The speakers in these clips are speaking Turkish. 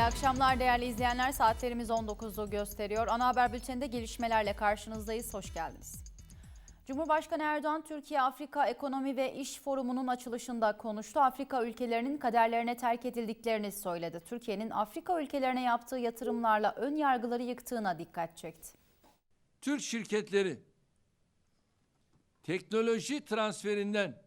İyi akşamlar değerli izleyenler. Saatlerimiz 19'u gösteriyor. Ana haber bülteninde gelişmelerle karşınızdayız. Hoş geldiniz. Cumhurbaşkanı Erdoğan Türkiye-Afrika Ekonomi ve İş Forumu'nun açılışında konuştu. Afrika ülkelerinin kaderlerine terk edildiklerini söyledi. Türkiye'nin Afrika ülkelerine yaptığı yatırımlarla ön yargıları yıktığına dikkat çekti. Türk şirketleri teknoloji transferinden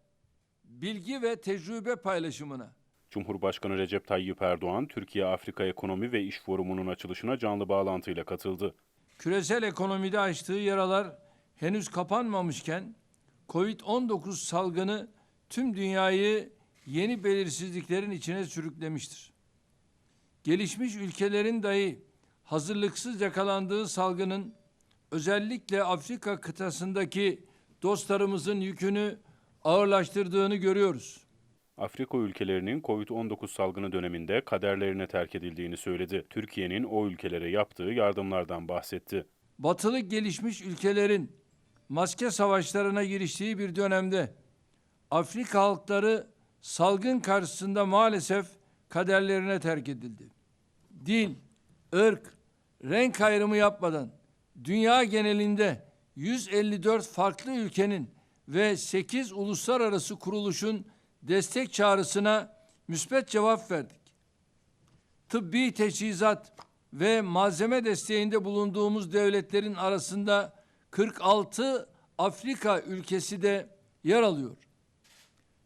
bilgi ve tecrübe paylaşımına Cumhurbaşkanı Recep Tayyip Erdoğan, Türkiye-Afrika Ekonomi ve İş Forumu'nun açılışına canlı bağlantıyla katıldı. küresel ekonomide açtığı yaralar henüz kapanmamışken Covid-19 salgını tüm dünyayı yeni belirsizliklerin içine sürüklemiştir. Gelişmiş ülkelerin dahi hazırlıksız yakalandığı salgının özellikle Afrika kıtasındaki dostlarımızın yükünü ağırlaştırdığını görüyoruz. Afrika ülkelerinin Covid-19 salgını döneminde kaderlerine terk edildiğini söyledi. Türkiye'nin o ülkelere yaptığı yardımlardan bahsetti. batılı gelişmiş ülkelerin maske savaşlarına giriştiği bir dönemde Afrika halkları salgın karşısında maalesef kaderlerine terk edildi. Dil, ırk, renk ayrımı yapmadan dünya genelinde 154 farklı ülkenin ve 8 uluslararası kuruluşun destek çağrısına müspet cevap verdik tıbbi teçhizat ve malzeme desteğinde bulunduğumuz devletlerin arasında 46 Afrika ülkesi de yer alıyor.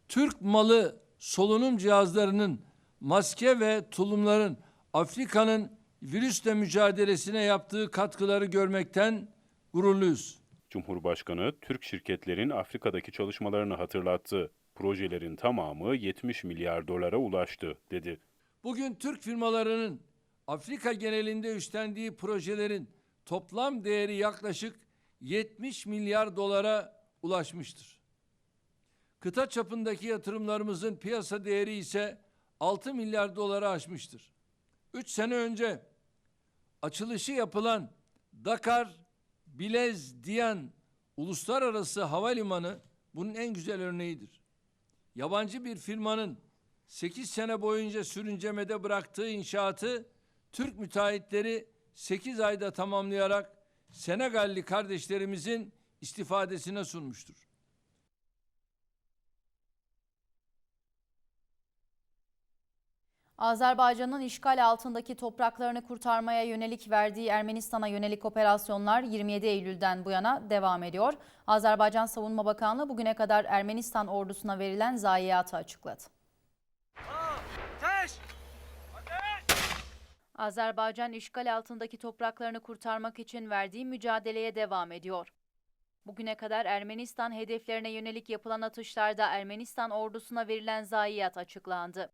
Türk malı solunum cihazlarının, maske ve tulumların Afrika'nın virüsle mücadelesine yaptığı katkıları görmekten gururluyuz. Cumhurbaşkanı, Türk şirketlerin Afrika'daki çalışmalarını hatırlattı. Projelerin tamamı 70 milyar dolara ulaştı, dedi. Bugün Türk firmalarının Afrika genelinde üstlendiği projelerin toplam değeri yaklaşık 70 milyar dolara ulaşmıştır. Kıta çapındaki yatırımlarımızın piyasa değeri ise 6 milyar doları aşmıştır. 3 sene önce açılışı yapılan Dakar Bilez Diyan Uluslararası Havalimanı bunun en güzel örneğidir. Yabancı bir firmanın 8 sene boyunca sürüncemede bıraktığı inşaatı Türk müteahhitleri 8 ayda tamamlayarak Senegalli kardeşlerimizin istifadesine sunmuştur. Azerbaycan'ın işgal altındaki topraklarını kurtarmaya yönelik verdiği Ermenistan'a yönelik operasyonlar 27 Eylül'den bu yana devam ediyor. Azerbaycan Savunma Bakanlığı bugüne kadar Ermenistan ordusuna verilen zayiatı açıkladı. Azerbaycan işgal altındaki topraklarını kurtarmak için verdiği mücadeleye devam ediyor. Bugüne kadar Ermenistan hedeflerine yönelik yapılan atışlarda Ermenistan ordusuna verilen zayiat açıklandı.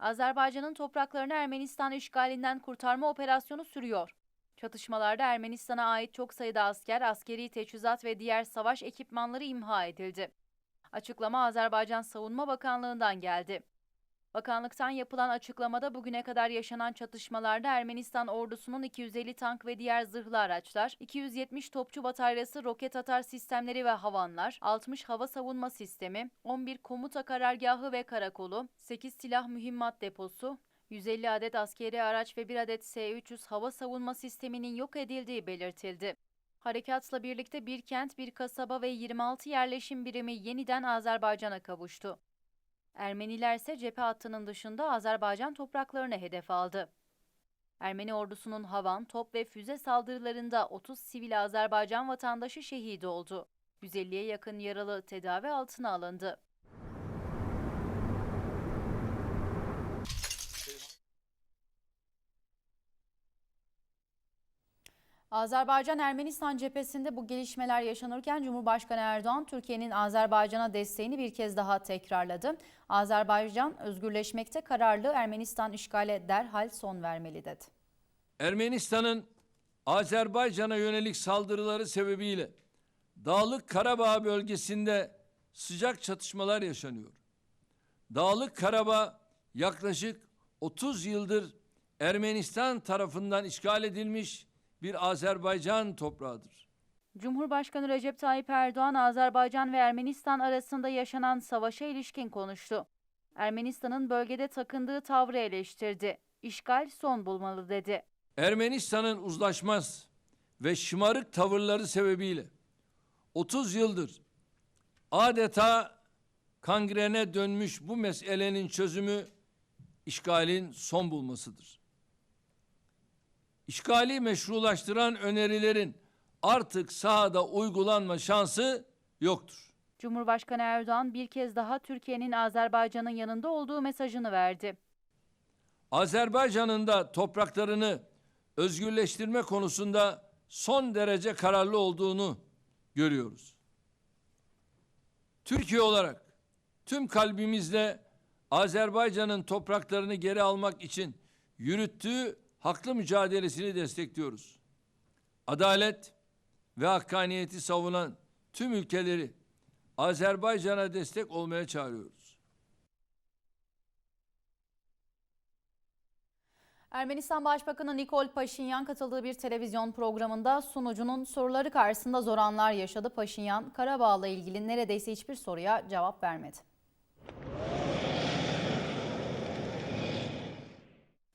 Azerbaycan'ın topraklarını Ermenistan işgalinden kurtarma operasyonu sürüyor. Çatışmalarda Ermenistan'a ait çok sayıda asker, askeri teçhizat ve diğer savaş ekipmanları imha edildi. Açıklama Azerbaycan Savunma Bakanlığı'ndan geldi. Bakanlıktan yapılan açıklamada bugüne kadar yaşanan çatışmalarda Ermenistan ordusunun 250 tank ve diğer zırhlı araçlar, 270 topçu bataryası roket atar sistemleri ve havanlar, 60 hava savunma sistemi, 11 komuta karargahı ve karakolu, 8 silah mühimmat deposu, 150 adet askeri araç ve 1 adet S-300 hava savunma sisteminin yok edildiği belirtildi. Harekatla birlikte bir kent, bir kasaba ve 26 yerleşim birimi yeniden Azerbaycan'a kavuştu. Ermeniler ise cephe hattının dışında Azerbaycan topraklarını hedef aldı. Ermeni ordusunun havan, top ve füze saldırılarında 30 sivil Azerbaycan vatandaşı şehit oldu. 150'ye yakın yaralı tedavi altına alındı. Azerbaycan-Ermenistan cephesinde bu gelişmeler yaşanırken Cumhurbaşkanı Erdoğan Türkiye'nin Azerbaycan'a desteğini bir kez daha tekrarladı. Azerbaycan özgürleşmekte kararlı Ermenistan işgale derhal son vermeli dedi. Ermenistan'ın Azerbaycan'a yönelik saldırıları sebebiyle Dağlık Karabağ bölgesinde sıcak çatışmalar yaşanıyor. Dağlık Karabağ yaklaşık 30 yıldır Ermenistan tarafından işgal edilmiş bir Azerbaycan toprağıdır. Cumhurbaşkanı Recep Tayyip Erdoğan Azerbaycan ve Ermenistan arasında yaşanan savaşa ilişkin konuştu. Ermenistan'ın bölgede takındığı tavrı eleştirdi. İşgal son bulmalı dedi. Ermenistan'ın uzlaşmaz ve şımarık tavırları sebebiyle 30 yıldır adeta kangrene dönmüş bu meselenin çözümü işgalin son bulmasıdır. İşgali meşrulaştıran önerilerin artık sahada uygulanma şansı yoktur. Cumhurbaşkanı Erdoğan bir kez daha Türkiye'nin Azerbaycan'ın yanında olduğu mesajını verdi. Azerbaycan'ın da topraklarını özgürleştirme konusunda son derece kararlı olduğunu görüyoruz. Türkiye olarak tüm kalbimizle Azerbaycan'ın topraklarını geri almak için yürüttüğü haklı mücadelesini destekliyoruz. Adalet ve hakkaniyeti savunan tüm ülkeleri Azerbaycan'a destek olmaya çağırıyoruz. Ermenistan Başbakanı Nikol Paşinyan katıldığı bir televizyon programında sunucunun soruları karşısında zor anlar yaşadı. Paşinyan, Karabağ'la ilgili neredeyse hiçbir soruya cevap vermedi.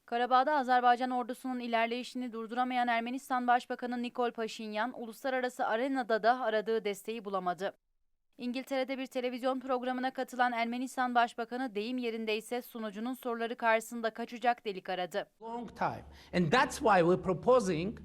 Karabağ'da Azerbaycan ordusunun ilerleyişini durduramayan Ermenistan Başbakanı Nikol Paşinyan, uluslararası arenada da aradığı desteği bulamadı. İngiltere'de bir televizyon programına katılan Ermenistan Başbakanı deyim yerindeyse sunucunun soruları karşısında kaçacak delik aradı. long time. And that's why we're proposing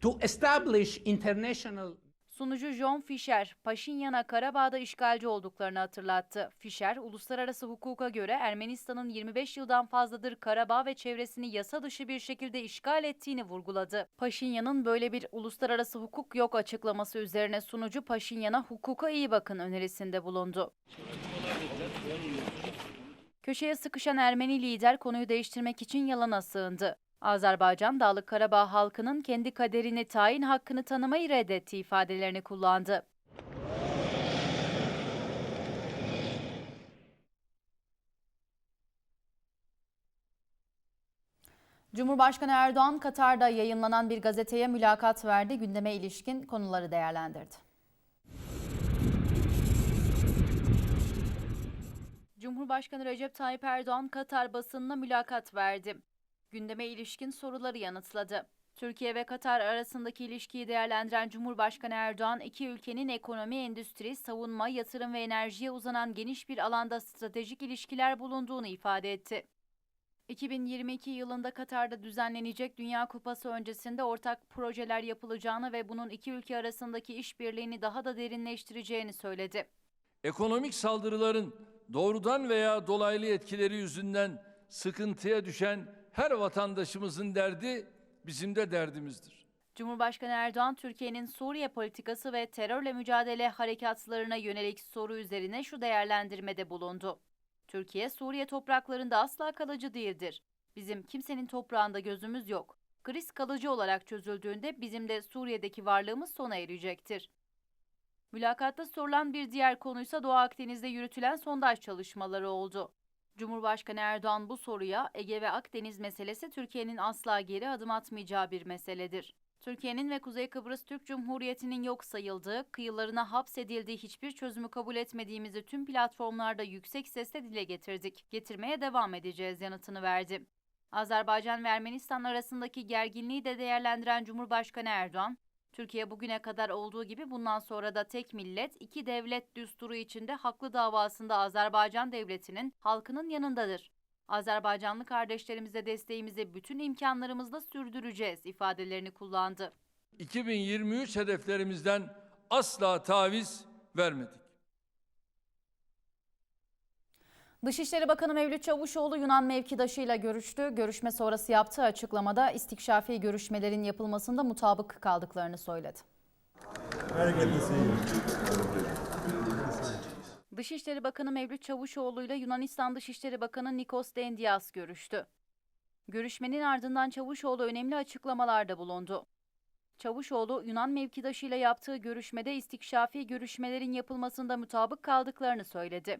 to establish international Sunucu John Fisher, Paşinyan'a Karabağ'da işgalci olduklarını hatırlattı. Fisher, uluslararası hukuka göre Ermenistan'ın 25 yıldan fazladır Karabağ ve çevresini yasa dışı bir şekilde işgal ettiğini vurguladı. Paşinyan'ın böyle bir uluslararası hukuk yok açıklaması üzerine sunucu Paşinyan'a hukuka iyi bakın önerisinde bulundu. Köşeye sıkışan Ermeni lider konuyu değiştirmek için yalana sığındı. Azerbaycan Dağlık Karabağ halkının kendi kaderini tayin hakkını tanımayı reddetti ifadelerini kullandı. Cumhurbaşkanı Erdoğan Katar'da yayınlanan bir gazeteye mülakat verdi. Gündeme ilişkin konuları değerlendirdi. Cumhurbaşkanı Recep Tayyip Erdoğan Katar basınına mülakat verdi. Gündeme ilişkin soruları yanıtladı. Türkiye ve Katar arasındaki ilişkiyi değerlendiren Cumhurbaşkanı Erdoğan, iki ülkenin ekonomi, endüstri, savunma, yatırım ve enerjiye uzanan geniş bir alanda stratejik ilişkiler bulunduğunu ifade etti. 2022 yılında Katar'da düzenlenecek Dünya Kupası öncesinde ortak projeler yapılacağını ve bunun iki ülke arasındaki işbirliğini daha da derinleştireceğini söyledi. Ekonomik saldırıların doğrudan veya dolaylı etkileri yüzünden sıkıntıya düşen her vatandaşımızın derdi bizim de derdimizdir. Cumhurbaşkanı Erdoğan, Türkiye'nin Suriye politikası ve terörle mücadele harekatlarına yönelik soru üzerine şu değerlendirmede bulundu. Türkiye, Suriye topraklarında asla kalıcı değildir. Bizim kimsenin toprağında gözümüz yok. Kriz kalıcı olarak çözüldüğünde bizim de Suriye'deki varlığımız sona erecektir. Mülakatta sorulan bir diğer konuysa Doğu Akdeniz'de yürütülen sondaj çalışmaları oldu. Cumhurbaşkanı Erdoğan bu soruya Ege ve Akdeniz meselesi Türkiye'nin asla geri adım atmayacağı bir meseledir. Türkiye'nin ve Kuzey Kıbrıs Türk Cumhuriyeti'nin yok sayıldığı, kıyılarına hapsedildiği hiçbir çözümü kabul etmediğimizi tüm platformlarda yüksek sesle dile getirdik. Getirmeye devam edeceğiz yanıtını verdi. Azerbaycan ve Ermenistan arasındaki gerginliği de değerlendiren Cumhurbaşkanı Erdoğan, Türkiye bugüne kadar olduğu gibi bundan sonra da tek millet, iki devlet düsturu içinde haklı davasında Azerbaycan devletinin halkının yanındadır. Azerbaycanlı kardeşlerimize desteğimizi bütün imkanlarımızla sürdüreceğiz ifadelerini kullandı. 2023 hedeflerimizden asla taviz vermedik. Dışişleri Bakanı Mevlüt Çavuşoğlu Yunan mevkidaşıyla görüştü. Görüşme sonrası yaptığı açıklamada istikşafi görüşmelerin yapılmasında mutabık kaldıklarını söyledi. Dışişleri Bakanı Mevlüt Çavuşoğlu ile Yunanistan Dışişleri Bakanı Nikos Dendias görüştü. Görüşmenin ardından Çavuşoğlu önemli açıklamalarda bulundu. Çavuşoğlu, Yunan mevkidaşıyla yaptığı görüşmede istikşafi görüşmelerin yapılmasında mutabık kaldıklarını söyledi.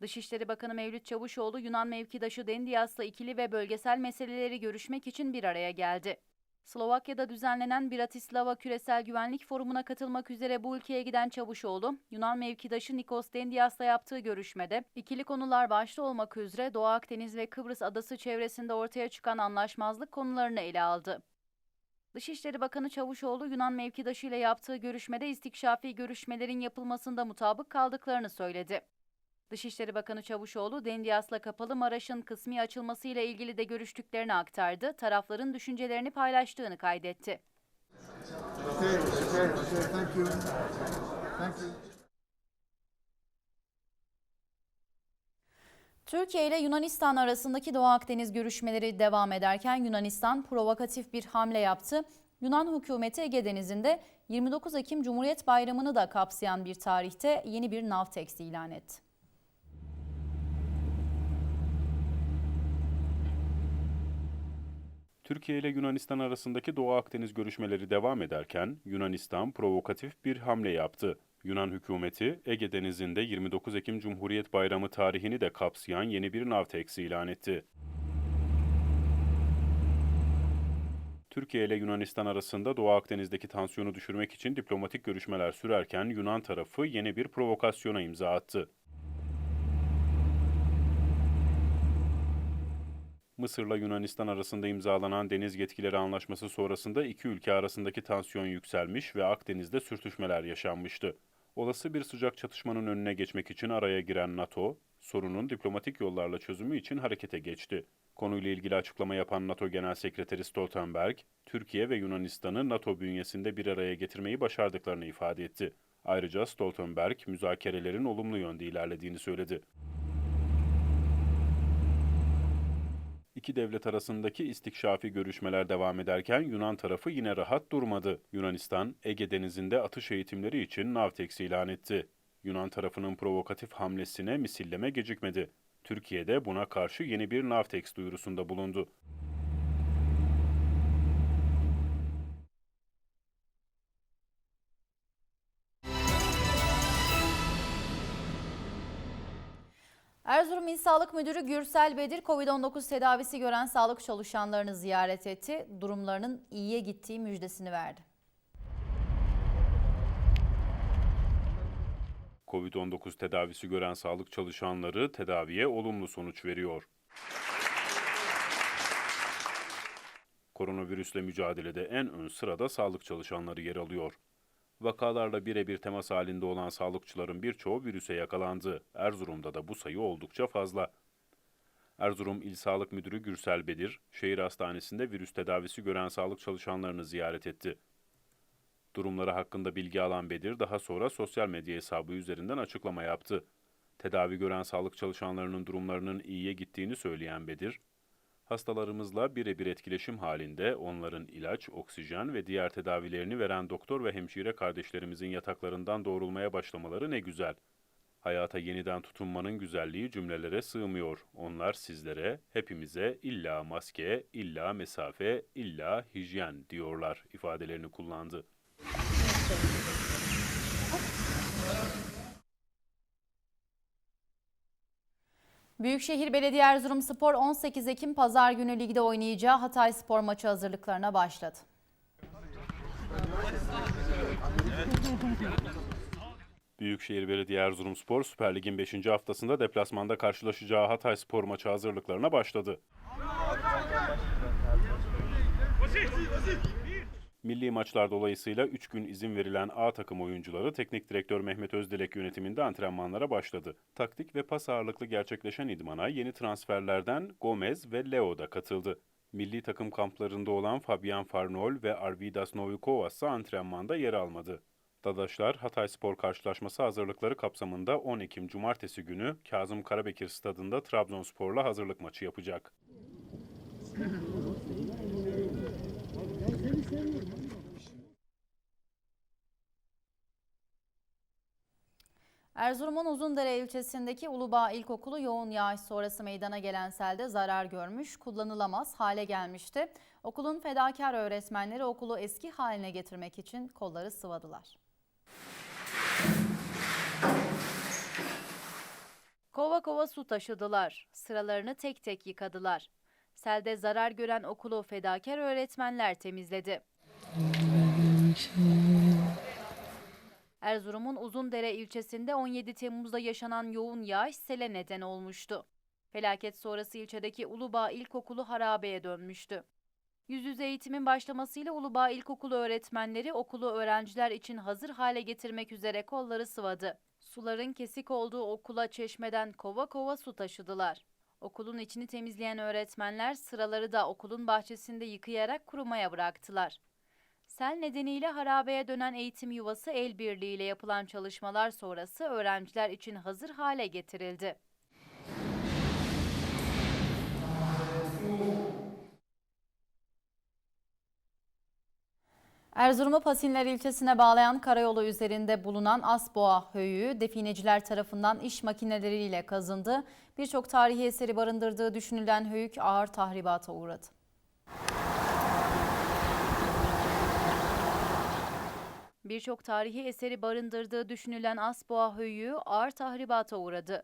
Dışişleri Bakanı Mevlüt Çavuşoğlu, Yunan mevkidaşı Dendias'la ikili ve bölgesel meseleleri görüşmek için bir araya geldi. Slovakya'da düzenlenen Bratislava Küresel Güvenlik Forumu'na katılmak üzere bu ülkeye giden Çavuşoğlu, Yunan mevkidaşı Nikos Dendias'la yaptığı görüşmede ikili konular başta olmak üzere Doğu Akdeniz ve Kıbrıs adası çevresinde ortaya çıkan anlaşmazlık konularını ele aldı. Dışişleri Bakanı Çavuşoğlu, Yunan mevkidaşı ile yaptığı görüşmede istikşafi görüşmelerin yapılmasında mutabık kaldıklarını söyledi. Dışişleri Bakanı Çavuşoğlu, Dendias'la kapalı Maraş'ın kısmi açılmasıyla ilgili de görüştüklerini aktardı, tarafların düşüncelerini paylaştığını kaydetti. Okay, okay, okay, thank you. Thank you. Türkiye ile Yunanistan arasındaki Doğu Akdeniz görüşmeleri devam ederken Yunanistan provokatif bir hamle yaptı. Yunan hükümeti Ege Denizi'nde 29 Ekim Cumhuriyet Bayramı'nı da kapsayan bir tarihte yeni bir Navtex ilan etti. Türkiye ile Yunanistan arasındaki Doğu Akdeniz görüşmeleri devam ederken Yunanistan provokatif bir hamle yaptı. Yunan hükümeti Ege Denizi'nde 29 Ekim Cumhuriyet Bayramı tarihini de kapsayan yeni bir Navtex ilan etti. Türkiye ile Yunanistan arasında Doğu Akdeniz'deki tansiyonu düşürmek için diplomatik görüşmeler sürerken Yunan tarafı yeni bir provokasyona imza attı. Mısır'la Yunanistan arasında imzalanan deniz yetkileri anlaşması sonrasında iki ülke arasındaki tansiyon yükselmiş ve Akdeniz'de sürtüşmeler yaşanmıştı. Olası bir sıcak çatışmanın önüne geçmek için araya giren NATO, sorunun diplomatik yollarla çözümü için harekete geçti. Konuyla ilgili açıklama yapan NATO Genel Sekreteri Stoltenberg, Türkiye ve Yunanistan'ı NATO bünyesinde bir araya getirmeyi başardıklarını ifade etti. Ayrıca Stoltenberg, müzakerelerin olumlu yönde ilerlediğini söyledi. İki devlet arasındaki istikşafi görüşmeler devam ederken Yunan tarafı yine rahat durmadı. Yunanistan, Ege Denizi'nde atış eğitimleri için Navtex ilan etti. Yunan tarafının provokatif hamlesine misilleme gecikmedi. Türkiye de buna karşı yeni bir Navtex duyurusunda bulundu. Erzurum İl Sağlık Müdürü Gürsel Bedir, COVID-19 tedavisi gören sağlık çalışanlarını ziyaret etti. Durumlarının iyiye gittiği müjdesini verdi. Covid-19 tedavisi gören sağlık çalışanları tedaviye olumlu sonuç veriyor. Koronavirüsle mücadelede en ön sırada sağlık çalışanları yer alıyor. Vakalarla birebir temas halinde olan sağlıkçıların birçoğu virüse yakalandı. Erzurum'da da bu sayı oldukça fazla. Erzurum İl Sağlık Müdürü Gürsel Bedir, şehir hastanesinde virüs tedavisi gören sağlık çalışanlarını ziyaret etti. Durumları hakkında bilgi alan Bedir daha sonra sosyal medya hesabı üzerinden açıklama yaptı. Tedavi gören sağlık çalışanlarının durumlarının iyiye gittiğini söyleyen Bedir, hastalarımızla birebir etkileşim halinde onların ilaç, oksijen ve diğer tedavilerini veren doktor ve hemşire kardeşlerimizin yataklarından doğrulmaya başlamaları ne güzel. Hayata yeniden tutunmanın güzelliği cümlelere sığmıyor. Onlar sizlere, hepimize illa maske, illa mesafe, illa hijyen diyorlar ifadelerini kullandı. Büyükşehir Belediye Erzurum Spor 18 Ekim Pazar günü ligde oynayacağı Hatay Spor maçı hazırlıklarına başladı. Büyükşehir Belediye Erzurumspor Süper Lig'in 5. haftasında deplasmanda karşılaşacağı Hatay Spor maçı hazırlıklarına başladı. Milli maçlar dolayısıyla 3 gün izin verilen A takım oyuncuları teknik direktör Mehmet Özdilek yönetiminde antrenmanlara başladı. Taktik ve pas ağırlıklı gerçekleşen idmana yeni transferlerden Gomez ve Leo da katıldı. Milli takım kamplarında olan Fabian Farnol ve Arvidas Novikovas ise antrenmanda yer almadı. Dadaşlar Hatay Spor karşılaşması hazırlıkları kapsamında 10 Ekim Cumartesi günü Kazım Karabekir Stadında Trabzonspor'la hazırlık maçı yapacak. Erzurum'un Uzundere ilçesindeki Ulubağ İlkokulu yoğun yağış sonrası meydana gelen selde zarar görmüş, kullanılamaz hale gelmişti. Okulun fedakar öğretmenleri okulu eski haline getirmek için kolları sıvadılar. Kova kova su taşıdılar. Sıralarını tek tek yıkadılar. Selde zarar gören okulu fedakar öğretmenler temizledi. Erzurum'un Uzundere ilçesinde 17 Temmuz'da yaşanan yoğun yağış sele neden olmuştu. Felaket sonrası ilçedeki Ulubağ İlkokulu harabeye dönmüştü. Yüz yüze eğitimin başlamasıyla Ulubağ İlkokulu öğretmenleri okulu öğrenciler için hazır hale getirmek üzere kolları sıvadı. Suların kesik olduğu okula çeşmeden kova kova su taşıdılar. Okulun içini temizleyen öğretmenler sıraları da okulun bahçesinde yıkayarak kurumaya bıraktılar. Sel nedeniyle harabeye dönen eğitim yuvası el birliğiyle yapılan çalışmalar sonrası öğrenciler için hazır hale getirildi. Erzurum'u Pasinler ilçesine bağlayan karayolu üzerinde bulunan Asboğa höyüğü defineciler tarafından iş makineleriyle kazındı. Birçok tarihi eseri barındırdığı düşünülen höyük ağır tahribata uğradı. Birçok tarihi eseri barındırdığı düşünülen Asboğa höyüğü ağır tahribata uğradı.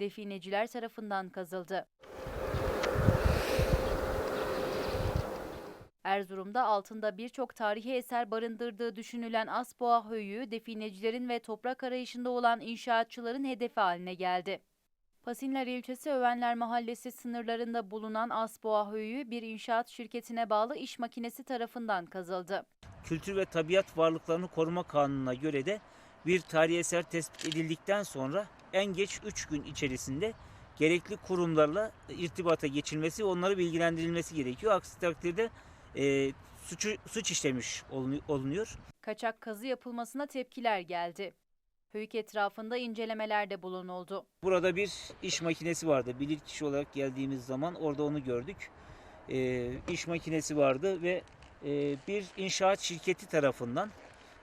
Defineciler tarafından kazıldı. Erzurum'da altında birçok tarihi eser barındırdığı düşünülen Asboğa höyüğü definecilerin ve toprak arayışında olan inşaatçıların hedefi haline geldi. Pasinler ilçesi Övenler Mahallesi sınırlarında bulunan Asboğa höyüğü bir inşaat şirketine bağlı iş makinesi tarafından kazıldı. Kültür ve Tabiat Varlıklarını Koruma Kanunu'na göre de bir tarihi eser tespit edildikten sonra en geç 3 gün içerisinde gerekli kurumlarla irtibata geçilmesi, onları bilgilendirilmesi gerekiyor. Aksi takdirde e, suçu, suç işlemiş olunu- olunuyor. Kaçak kazı yapılmasına tepkiler geldi. Höyük etrafında incelemeler de bulunuldu. Burada bir iş makinesi vardı. Bilirkişi olarak geldiğimiz zaman orada onu gördük. E, iş makinesi vardı ve e, bir inşaat şirketi tarafından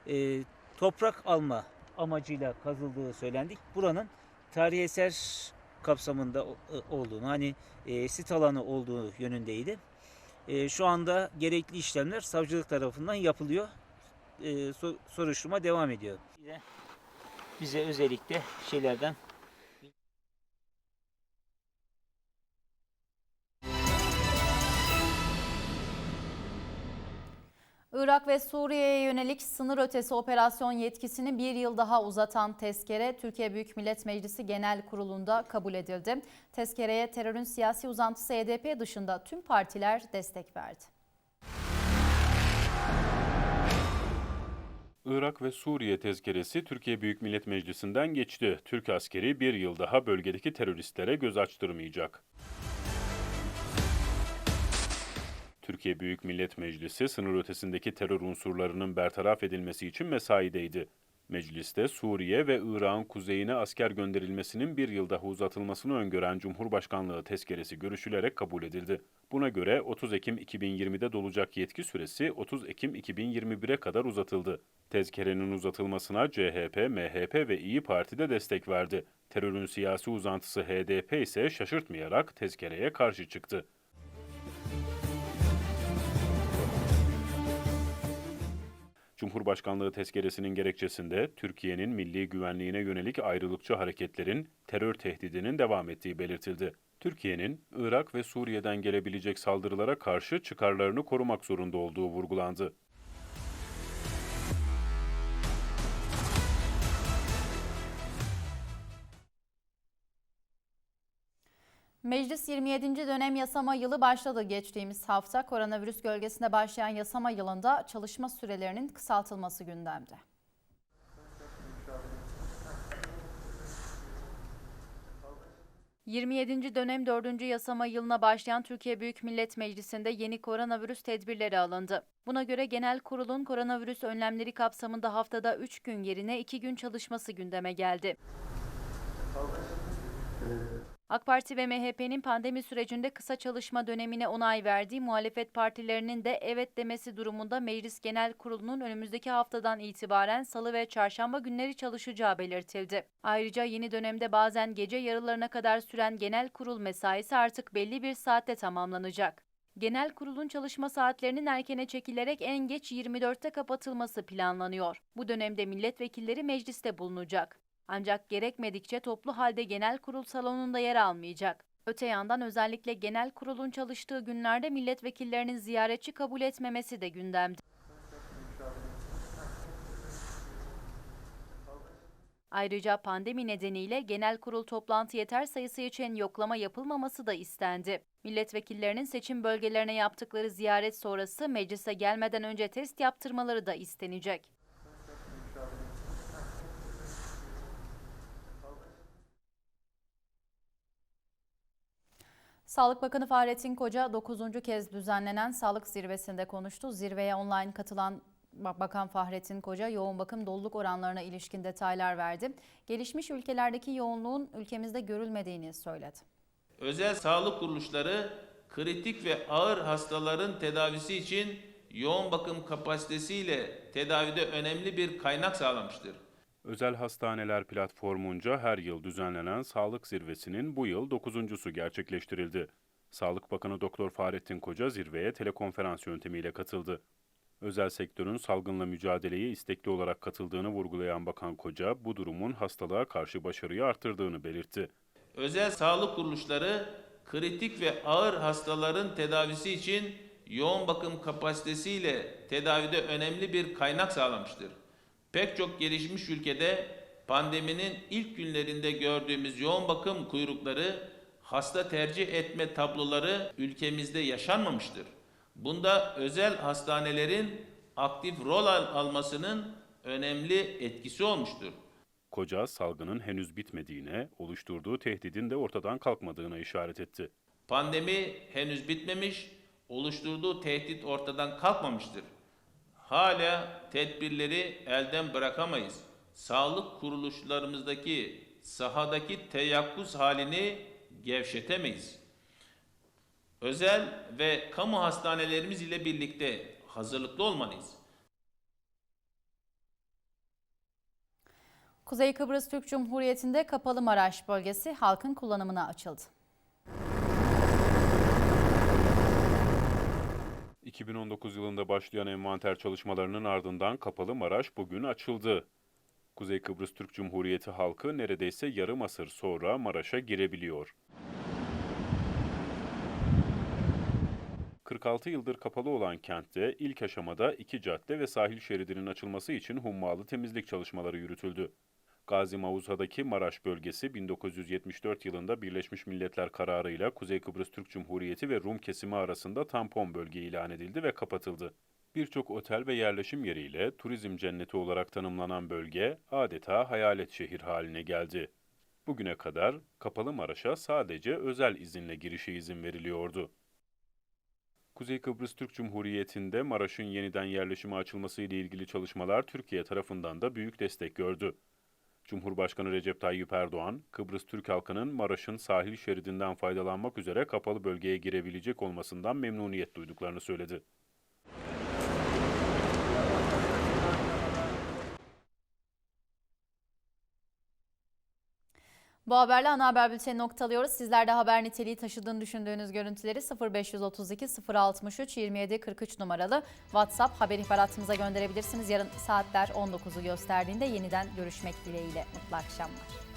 e, toprak alma amacıyla kazıldığı söylendik. Buranın tarihi kapsamında e, olduğunu, hani e, sit alanı olduğu yönündeydi. E, şu anda gerekli işlemler savcılık tarafından yapılıyor. E, so- soruşturma devam ediyor. Bize, özellikle şeylerden Irak ve Suriye'ye yönelik sınır ötesi operasyon yetkisini bir yıl daha uzatan tezkere Türkiye Büyük Millet Meclisi Genel Kurulu'nda kabul edildi. Tezkereye terörün siyasi uzantısı HDP dışında tüm partiler destek verdi. Irak ve Suriye tezkeresi Türkiye Büyük Millet Meclisi'nden geçti. Türk askeri bir yıl daha bölgedeki teröristlere göz açtırmayacak. Türkiye Büyük Millet Meclisi sınır ötesindeki terör unsurlarının bertaraf edilmesi için mesaideydi. Mecliste Suriye ve Irak'ın kuzeyine asker gönderilmesinin bir yıl daha uzatılmasını öngören Cumhurbaşkanlığı tezkeresi görüşülerek kabul edildi. Buna göre 30 Ekim 2020'de dolacak yetki süresi 30 Ekim 2021'e kadar uzatıldı. Tezkerenin uzatılmasına CHP, MHP ve İyi Parti de destek verdi. Terörün siyasi uzantısı HDP ise şaşırtmayarak tezkereye karşı çıktı. Cumhurbaşkanlığı tezkeresinin gerekçesinde Türkiye'nin milli güvenliğine yönelik ayrılıkçı hareketlerin terör tehdidinin devam ettiği belirtildi. Türkiye'nin Irak ve Suriye'den gelebilecek saldırılara karşı çıkarlarını korumak zorunda olduğu vurgulandı. Meclis 27. dönem yasama yılı başladı geçtiğimiz hafta. Koronavirüs gölgesinde başlayan yasama yılında çalışma sürelerinin kısaltılması gündemde. ...27. dönem 4. yasama yılına başlayan Türkiye Büyük Millet Meclisi'nde yeni koronavirüs tedbirleri alındı. Buna göre genel kurulun koronavirüs önlemleri kapsamında haftada 3 gün yerine 2 gün çalışması gündeme geldi. AK Parti ve MHP'nin pandemi sürecinde kısa çalışma dönemine onay verdiği muhalefet partilerinin de evet demesi durumunda Meclis Genel Kurulu'nun önümüzdeki haftadan itibaren salı ve çarşamba günleri çalışacağı belirtildi. Ayrıca yeni dönemde bazen gece yarılarına kadar süren genel kurul mesaisi artık belli bir saatte tamamlanacak. Genel kurulun çalışma saatlerinin erkene çekilerek en geç 24'te kapatılması planlanıyor. Bu dönemde milletvekilleri mecliste bulunacak. Ancak gerekmedikçe toplu halde genel kurul salonunda yer almayacak. Öte yandan özellikle genel kurulun çalıştığı günlerde milletvekillerinin ziyaretçi kabul etmemesi de gündemde. Ayrıca pandemi nedeniyle genel kurul toplantı yeter sayısı için yoklama yapılmaması da istendi. Milletvekillerinin seçim bölgelerine yaptıkları ziyaret sonrası meclise gelmeden önce test yaptırmaları da istenecek. Sağlık Bakanı Fahrettin Koca 9. kez düzenlenen sağlık zirvesinde konuştu. Zirveye online katılan Bakan Fahrettin Koca yoğun bakım doluluk oranlarına ilişkin detaylar verdi. Gelişmiş ülkelerdeki yoğunluğun ülkemizde görülmediğini söyledi. Özel sağlık kuruluşları kritik ve ağır hastaların tedavisi için yoğun bakım kapasitesiyle tedavide önemli bir kaynak sağlamıştır. Özel Hastaneler platformunca her yıl düzenlenen sağlık zirvesinin bu yıl dokuzuncusu gerçekleştirildi. Sağlık Bakanı Doktor Fahrettin Koca zirveye telekonferans yöntemiyle katıldı. Özel sektörün salgınla mücadeleye istekli olarak katıldığını vurgulayan Bakan Koca, bu durumun hastalığa karşı başarıyı artırdığını belirtti. Özel sağlık kuruluşları kritik ve ağır hastaların tedavisi için yoğun bakım kapasitesiyle tedavide önemli bir kaynak sağlamıştır. Pek çok gelişmiş ülkede pandeminin ilk günlerinde gördüğümüz yoğun bakım kuyrukları, hasta tercih etme tabloları ülkemizde yaşanmamıştır. Bunda özel hastanelerin aktif rol al- almasının önemli etkisi olmuştur. Koca, salgının henüz bitmediğine, oluşturduğu tehdidin de ortadan kalkmadığına işaret etti. Pandemi henüz bitmemiş, oluşturduğu tehdit ortadan kalkmamıştır. Hala tedbirleri elden bırakamayız. Sağlık kuruluşlarımızdaki sahadaki teyakkuz halini gevşetemeyiz. Özel ve kamu hastanelerimiz ile birlikte hazırlıklı olmalıyız. Kuzey Kıbrıs Türk Cumhuriyeti'nde Kapalı Maraş bölgesi halkın kullanımına açıldı. 2019 yılında başlayan envanter çalışmalarının ardından Kapalı Maraş bugün açıldı. Kuzey Kıbrıs Türk Cumhuriyeti halkı neredeyse yarım asır sonra Maraş'a girebiliyor. 46 yıldır kapalı olan kentte ilk aşamada iki cadde ve sahil şeridinin açılması için hummalı temizlik çalışmaları yürütüldü. Gazi Mavuza'daki Maraş bölgesi 1974 yılında Birleşmiş Milletler kararıyla Kuzey Kıbrıs Türk Cumhuriyeti ve Rum kesimi arasında tampon bölge ilan edildi ve kapatıldı. Birçok otel ve yerleşim yeriyle turizm cenneti olarak tanımlanan bölge adeta hayalet şehir haline geldi. Bugüne kadar Kapalı Maraş'a sadece özel izinle girişe izin veriliyordu. Kuzey Kıbrıs Türk Cumhuriyeti'nde Maraş'ın yeniden yerleşime açılması ile ilgili çalışmalar Türkiye tarafından da büyük destek gördü. Cumhurbaşkanı Recep Tayyip Erdoğan, Kıbrıs Türk halkının Maraş'ın sahil şeridinden faydalanmak üzere kapalı bölgeye girebilecek olmasından memnuniyet duyduklarını söyledi. Bu haberle ana haber bülteni noktalıyoruz. Sizler de haber niteliği taşıdığını düşündüğünüz görüntüleri 0532 063 27 43 numaralı WhatsApp haber ihbaratımıza gönderebilirsiniz. Yarın saatler 19'u gösterdiğinde yeniden görüşmek dileğiyle. Mutlu akşamlar.